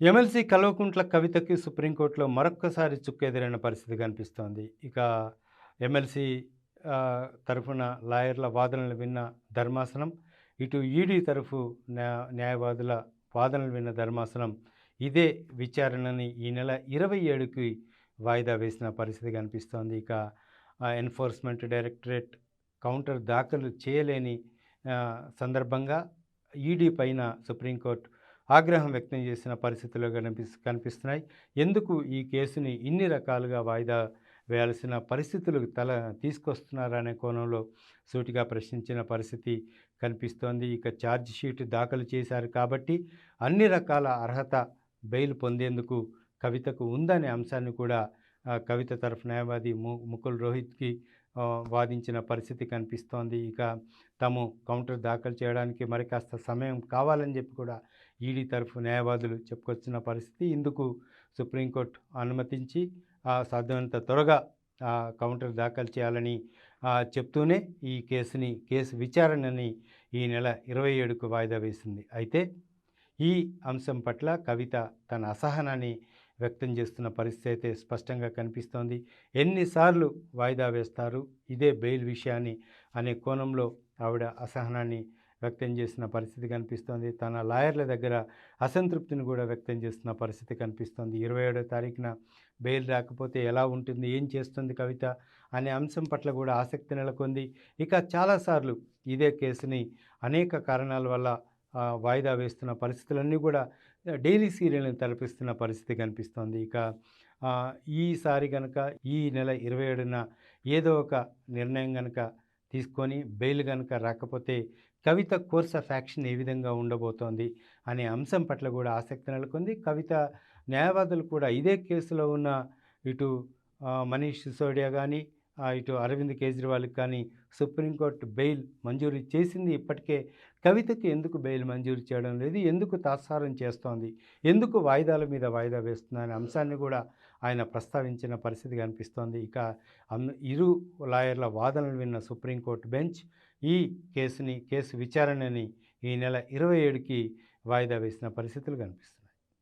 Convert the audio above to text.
MLC Kalvakuntla కవితకి సుప్రీంకోర్టులో మరొక్కసారి చుక్కెదిరైన పరిస్థితి కనిపిస్తోంది. ఇక ఎమ్మెల్సీ తరఫున లాయర్ల వాదనలు విన్న ధర్మాసనం ఇటు ఈడీ తరఫు న్యాయవాదుల వాదనలు విన్న ధర్మాసనం ఇదే విచారణని ఈ నెల ఇరవై ఏడుకి వాయిదా వేసిన పరిస్థితి కనిపిస్తోంది. ఇక ఎన్ఫోర్స్మెంట్ డైరెక్టరేట్ కౌంటర్ దాఖలు చేయలేని సందర్భంగా ఈడీ పైన సుప్రీంకోర్టు ఆగ్రహం వ్యక్తం చేసిన పరిస్థితులు కనిపి కనిపిస్తున్నాయి. ఎందుకు ఈ కేసుని ఇన్ని రకాలుగా వాయిదా వేయాల్సిన పరిస్థితులు తల తీసుకొస్తున్నారనే కోణంలో సూటిగా ప్రశ్నించిన పరిస్థితి కనిపిస్తోంది. ఇక ఛార్జ్ షీట్ దాఖలు చేశారు కాబట్టి అన్ని రకాల అర్హత బెయిల్ పొందేందుకు కవితకు ఉందనే అంశాన్ని కూడా కవిత తరఫు న్యాయవాది ము ముకుల్ రోహిత్కి వాదించిన పరిస్థితి కనిపిస్తోంది. ఇక తాము కౌంటర్ దాఖలు చేయడానికి మరి కాస్త సమయం కావాలని చెప్పి కూడా ఈడీ తరఫు న్యాయవాదులు చెప్పుకొచ్చిన పరిస్థితి. ఇందుకు సుప్రీంకోర్టు అనుమతించి సాధ్యమైనంత త్వరగా ఆ, కౌంటర్ దాఖలు చేయాలని చెప్తూనే ఈ కేసుని కేసు విచారణని ఈ నెల ఇరవై ఏడుకు వాయిదా వేసింది. అయితే ఈ అంశం పట్ల కవిత తన అసహనాన్ని వ్యక్తం చేస్తున్న పరిస్థితి అయితే స్పష్టంగా కనిపిస్తోంది. ఎన్నిసార్లు వాయిదా వేస్తారు? ఇదే బెయిల్ విషయాన్ని అనే కోణంలో ఆవిడ అసహనాన్ని వ్యక్తం చేసిన పరిస్థితి కనిపిస్తోంది. తన లాయర్ల దగ్గర అసంతృప్తిని కూడా వ్యక్తం చేస్తున్న పరిస్థితి కనిపిస్తోంది. ఇరవై ఏడో తారీఖున బెయిల్ రాకపోతే ఎలా ఉంటుంది? ఏం చేస్తుంది కవిత? అనే అంశం పట్ల కూడా ఆసక్తి నెలకొంది. ఇక చాలాసార్లు ఇదే కేసుని అనేక కారణాల వల్ల వాయిదా వేస్తున్న పరిస్థితులన్నీ కూడా డైలీ సీరియల్ని తలపిస్తున్న పరిస్థితి కనిపిస్తోంది. ఇక ఈసారి కనుక ఈ నెల ఇరవై ఏడున ఏదో ఒక నిర్ణయం కనుక తీసుకొని బెయిల్ కనుక రాకపోతే కవిత కోర్స్ ఆఫ్ యాక్షన్ ఏ విధంగా ఉండబోతోంది అనే అంశం పట్ల కూడా ఆసక్తి నెలకొంది. కవిత న్యాయవాదులు కూడా ఇదే కేసులో ఉన్న ఇటు మనీష్ సిసోడియా కానీ ఇటు అరవింద్ కేజ్రీవాల్కి కానీ సుప్రీంకోర్టు బెయిల్ మంజూరు చేసింది ఇప్పటికే. కవితకి ఎందుకు బెయిల్ మంజూరు చేయడం లేదు? ఎందుకు తాత్సారం చేస్తోంది? ఎందుకు వాయిదాల మీద వాయిదా వేస్తుంది అనే అంశాన్ని కూడా ఆయన ప్రస్తావించిన పరిస్థితి కనిపిస్తోంది ఇక ఇరు లాయర్ల వాదనలు విన్న సుప్రీంకోర్టు బెంచ్ ఈ కేసుని కేసు విచారణని ఈ నెల ఇరవై ఏడుకి వాయిదా వేసిన పరిస్థితులు కనిపిస్తాయి